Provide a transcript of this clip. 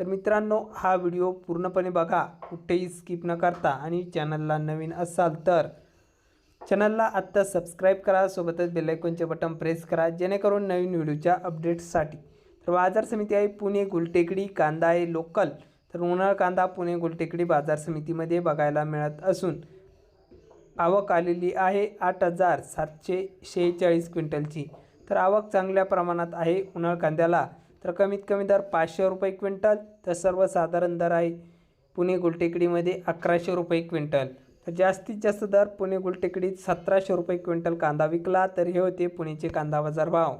तर मित्रांनो हा व्हिडिओ पूर्णपणे बघा. कुठेही स्किप न करता. आणि चॅनलला नवीन असाल तर चॅनलला आत्ता सबस्क्राईब करा. सोबतच बेलायकॉनचे बटन प्रेस करा. जेणेकरून नवीन व्हिडिओच्या अपडेट्ससाठी तर बाजार समिती आहे पुणे गुलटेकडी कांदा आहे लोकल तर उन्हाळ कांदा पुणे गुलटेकडी बाजार समितीमध्ये बघायला मिळत असून आवक आलेली आहे आठ हजार सातशे शेहेचाळीस क्विंटलची. तर आवक चांगल्या प्रमाणात आहे उन्हाळ कांद्याला. तर कमीत कमी दर पाचशे रुपये क्विंटल. तर सर्वसाधारण दर आहे पुणे गुलटेकडीमध्ये अकराशे रुपये क्विंटल. तर जास्तीत जास्त दर पुणे गुलटेकडीत सतराशे रुपये क्विंटल कांदा विकला तर हे होते पुणेचे कांदा बाजार भाव.